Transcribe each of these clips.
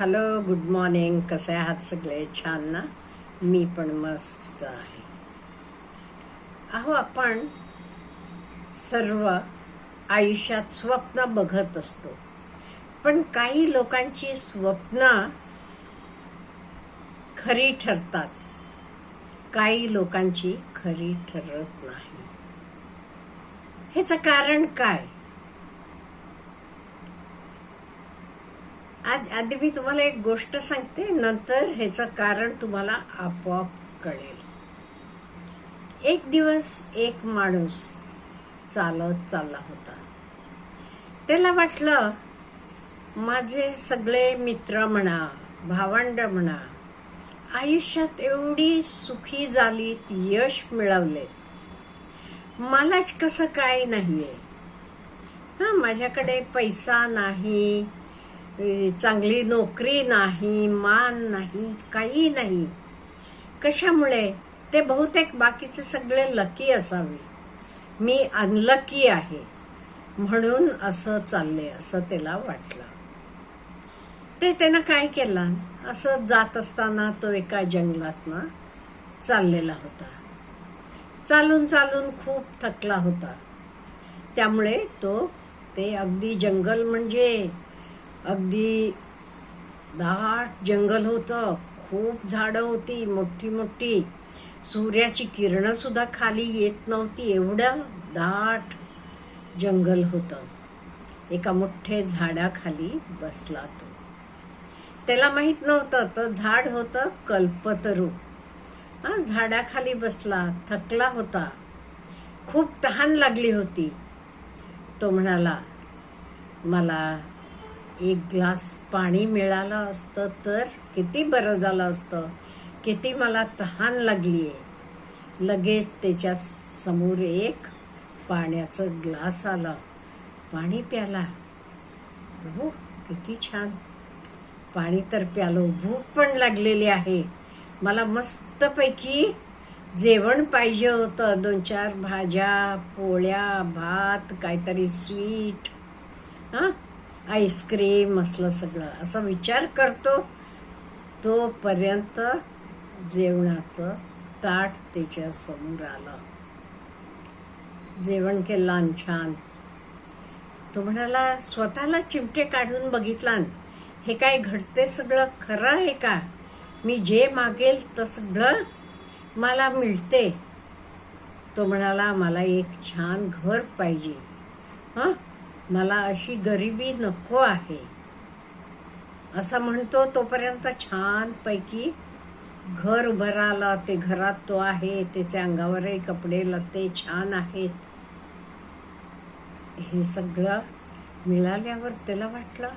Hello good morning कसे आहात सगळे? छान ना? मी पण मस्त आहे. अहो आपण सर्व आयुष्यात स्वप्न बघत असतो. पण काही लोकांची स्वप्न खरी ठरतात. काही लोकांची खरी ठरत नाही. ह्याचं कारण काय? आज आधी मी तुम्हाला एक गोष्ट सांगते नंतर ह्याचं कारण तुम्हाला आपोआप कळेल. एक दिवस एक माणूस चालत चालला होता. त्याला वाटलं माझे सगळे मित्र म्हणा भावंड म्हणा आयुष्यात एवढी सुखी झालीत यश मिळवले मलाच कसं काय नाही आहे हां माझ्याकडे पैसा नाही चांगली नोकरी नाही मान नाही काही नाही. कशामुळे? ते बहुतेक बाकीचे सगळे लकी असावे. मी अनलकी आहे. म्हणून असं चालले असं त्याला वाटलं. ते त्यानं काय केलं? असं जात असताना तो एका जंगलातनं चाललेला होता. चालून चालून खूप थकला होता. त्यामुळे तो ते अगदी जंगल म्हणजे अगदी दाट जंगल होतं खूप झाडं होती मोठी मोठी. सूर्याची किरणंसुद्धा खाली येत नव्हती एवढं दाट जंगल होतं. एका मोठ्या झाडाखाली बसला तो. त्याला माहीत नव्हतं तर झाड होतं कल्पतरू. हा झाडाखाली बसला थकला होता. खूप तहान लागली होती. तो म्हणाला मला एक ग्लास पाणी मिळालं असतं तर किती बरं झालं असतं? किती मला तहान लागली आहे. लगेच त्याच्यासमोर एक पाण्याचं ग्लास आलं. पाणी प्याला. हो किती छान. पाणी तर प्यालो. भूक पण लागलेली आहे. मला मस्तपैकी जेवण पाहिजे होतं. दोन चार भाज्या पोळ्या भात काहीतरी स्वीट. हां? आईस्क्रीम असलं सगळं. असा विचार करतो तोपर्यंत जेवणाचं ताट त्याच्यासमोर आलं. जेवण केलं छान. तो म्हणाला स्वतःला चिमटे काढून बघितला हे काय घडते सगळं? खरं आहे का? मी जे मागेल तर सगळं मला मिळते. तो म्हणाला मला एक छान घर पाहिजे. हां? मला अशी गरिबी नको आहे. असं म्हणतो तोपर्यंत छानपैकी घर उभं ते घरात तो आहे. त्याच्या अंगावरही कपडे लत्ते छान आहेत. हे सगळं मिळाल्यावर त्याला वाटलं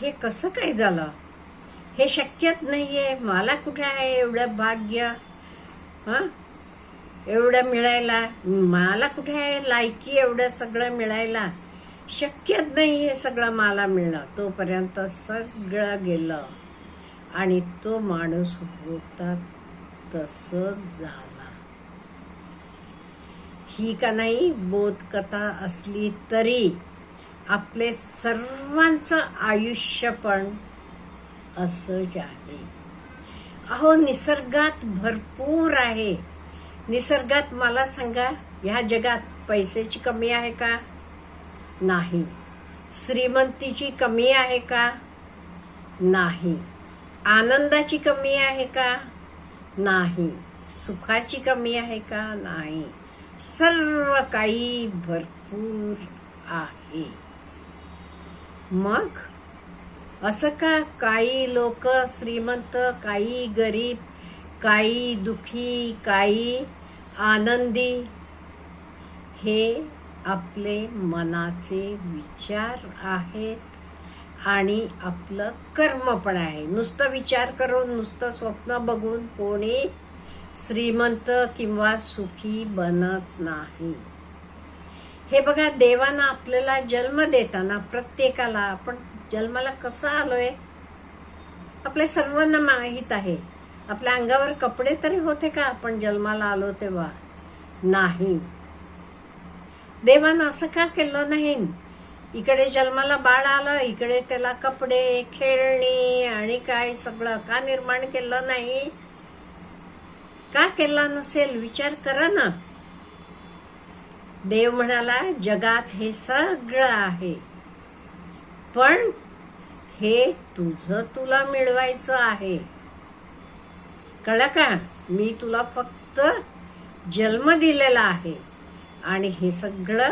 हे कसं काय झालं? हे शक्यच नाहीये. मला कुठे आहे एवढं भाग्य? हां? एवढं मिळायला? मला कुठे आहे लायकी एवढं सगळं मिळायला? शक्यच नाही हे सगळं मला मिळणं. तोपर्यंत सगळं गेलं. आणि तो माणूस होता तसंच झाला. ही का नाही? बोधकथा असली तरी आपले सर्वांचं आयुष्य पण असंच आहे. अहो निसर्गात भरपूर आहे. निसर्गात मला सांगा ह्या जगात पैशाची कमी आहे का? नाही. श्रीमंतीची कमी आहे का? नाही. आनंदाची कमी आहे का? नाही. सुखाची कमी आहे का? नाही. सर्व काही भरपूर आहे. मग? असं का? काही लोक श्रीमंत काही गरीब काही दुखी काही आनंदी. हे आपले मनाचे विचार आहेत आणि आपलं कर्म पण आहे. नुसतं विचार करून नुसतं स्वप्न बघून कोणी श्रीमंत किंवा सुखी बनत नाही. हे बघा देवानं आपल्याला जन्म देताना प्रत्येकाला आपण जन्माला कसं आलोय? आपल्या सर्वांना माहीत आहे. आपल्या अंगावर कपडे तरी होते का आपण जन्माला आलो तेव्हा? नाही. देवानं असं का केलं नाही? इकडे जन्माला बाळ आलं इकडे त्याला कपडे खेळणी आणि काय सगळं का निर्माण केलं नाही? का केला नसेल? विचार करा ना. देव म्हणाला जगात हे सगळं आहे. पण हे तुझं तुला मिळवायचं आहे. कळलं का? मी तुला फक्त जन्म दिलेला आहे. आणि हे सगळं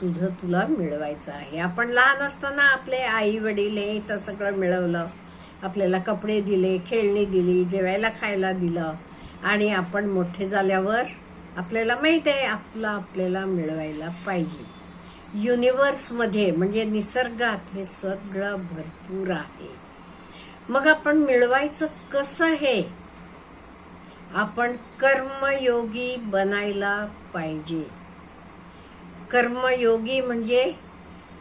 तुझं तुला मिळवायचं आहे. आपण लहान असताना आपले आई वडील हे तर सगळं मिळवलं. आपल्याला कपडे दिले खेळणी दिली जेवायला खायला दिलं. आणि आपण मोठे झाल्यावर आपल्याला माहीत आहे आपलं आपल्याला मिळवायला पाहिजे. युनिवर्समध्ये म्हणजे निसर्गात हे सगळं भरपूर आहे. मग आपण मिळवायचं कसं हे? आपण कर्मयोगी बनायला पाहिजे. कर्मयोगी म्हणजे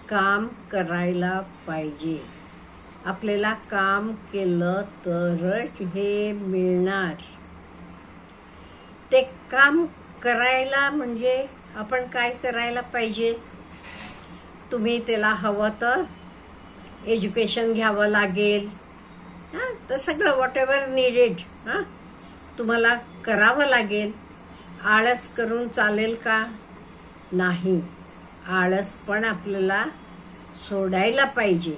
काम करायला पाहिजे. आपल्याला काम केलं तरच हे मिळणार. ते काम करायला म्हणजे आपण काय करायला पाहिजे? तुम्ही त्याला हवं तर एज्युकेशन घ्यावं लागेल. हां तर सगळं वॉट एव्हर निडेड हां तुम्हाला करावं लागेल. आळस करून चालेल का? नाही. आळस पण आपल्याला सोडायला पाहिजे.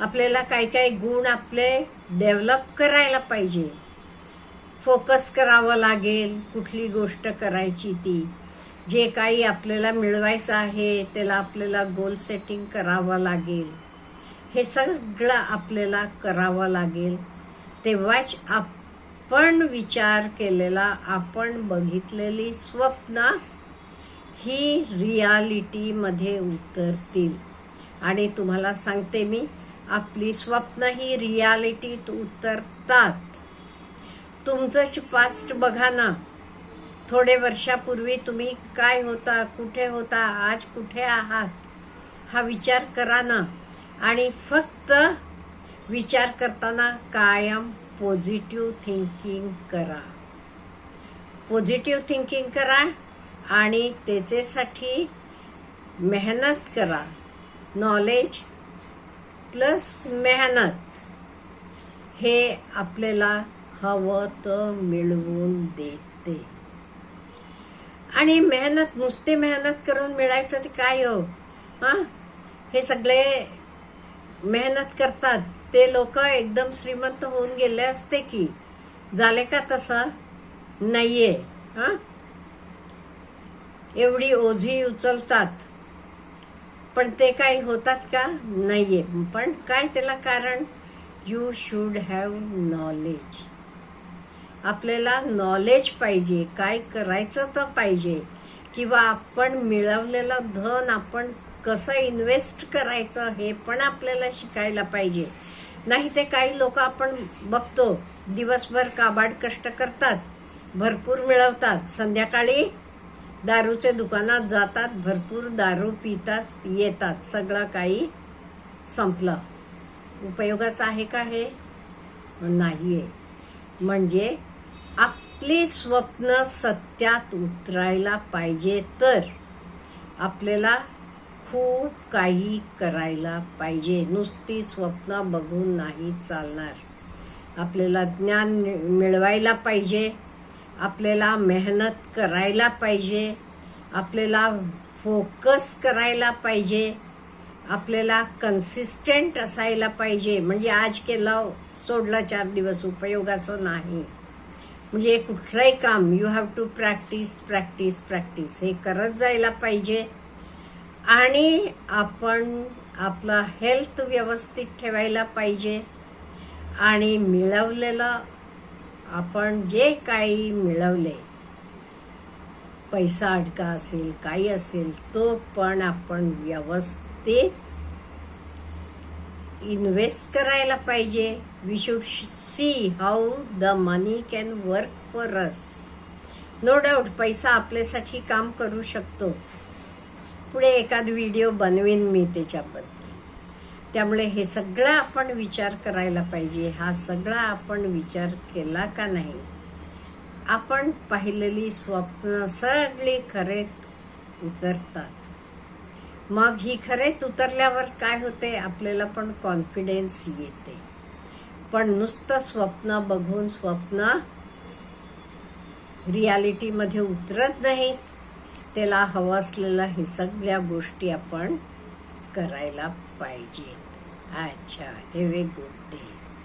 आपल्याला काही काही गुण आपले डेव्हलप करायला पाहिजे. फोकस करावं लागेल कुठली गोष्ट करायची ती. जे काही आपल्याला मिळवायचं आहे त्याला आपल्याला गोल सेटिंग करावं लागेल. हे सगळं आपल्याला करावं लागेल. तेव्हाच आपण विचार केलेला आपण बघितलेली स्वप्न ही रियालिटीमध्ये उतरतील. आणि तुम्हाला सांगते मी आपली स्वप्न ही रियालिटीत उतरतात. तुमचंच पास्ट बघा ना. थोडे वर्षापूर्वी तुम्ही काय होता कुठे होता आज कुठे आहात हा विचार करा ना. आणि फक्त विचार करताना कायम पॉझिटिव्ह थिंकिंग करा. पॉझिटिव्ह थिंकिंग करा. आणि त्याच्यासाठी मेहनत करा. नॉलेज प्लस मेहनत. हे आपल्याला हवं तर मिळवून देते. आणि मेहनत नुसती मेहनत करून मिळायचं ते काय हो? हां? हे सगळे मेहनत करतात. ते लोक एकदम श्रीमंत होऊन गेले असते की. झाले का तसं? आहे हां? एवढी ओझी उचलतात. पण ते काही होतात का? नाही आहे पण काय त्याला कारण? यू शूड हॅव नॉलेज आपल्याला नॉलेज पाहिजे. काय करायचं तर पाहिजे. किंवा आपण मिळवलेलं धन आपण कसं इन्व्हेस्ट करायचं हे पण आपल्याला शिकायला पाहिजे. नाही ते काही लोक आपण बघतो. दिवसभर काबाड कष्ट करतात. भरपूर मिळवतात. संध्याकाळी दारूच्या दुकानात जातात भरपूर दारू पितात येतात. सगळं काही संपलं. उपयोगाचं आहे का हे? नाही आहे म्हणजे आपली स्वप्न सत्यात उतरायला पाहिजे तर आपल्याला खूप काही करायला पाहिजे. नुसती स्वप्न बघून नाही चालणार. आपल्याला ज्ञान मिळवायला पाहिजे. आपल्याला मेहनत करायला पाहिजे. आपल्याला फोकस करायला पाहिजे. आपल्याला कन्सिस्टंट असायला पाहिजे. म्हणजे आज केलं सोडला चार दिवस उपयोगाचं नाही. म्हणजे कुठलंही काम you have to practice practice practice हे करत जायला पाहिजे. आणि आपण आपला हेल्थ व्यवस्थित ठेवायला पाहिजे. आणि मिळवलेलं आपण जे काही मिळवले पैसा अडका असेल काही असेल तो पण आपण व्यवस्थित इन्व्हेस्ट करायला पाहिजे. We should see how the money can work for us no doubt पैसा आपल्यासाठी काम करू शकतो. पुढे एखाद व्हिडिओ बनवीन मी त्याच्याबद्दल. त्यामुळे हे सगळं आपण विचार करायला पाहिजे. हा सगळा आपण विचार केला का नाही? आपण पाहिलेली स्वप्न सगळी खरेत उतरतात. मग ही खरेच उतरल्यावर काय होते? आपल्याला पण कॉन्फिडेन्स येते. पण नुसतं स्वप्न बघून स्वप्न रियालिटीमध्ये उतरत नाहीत. त्याला हवं असलेलं हे सगळ्या गोष्टी आपण करायला पाहिजेत. अच्छा हेव ए गुड डे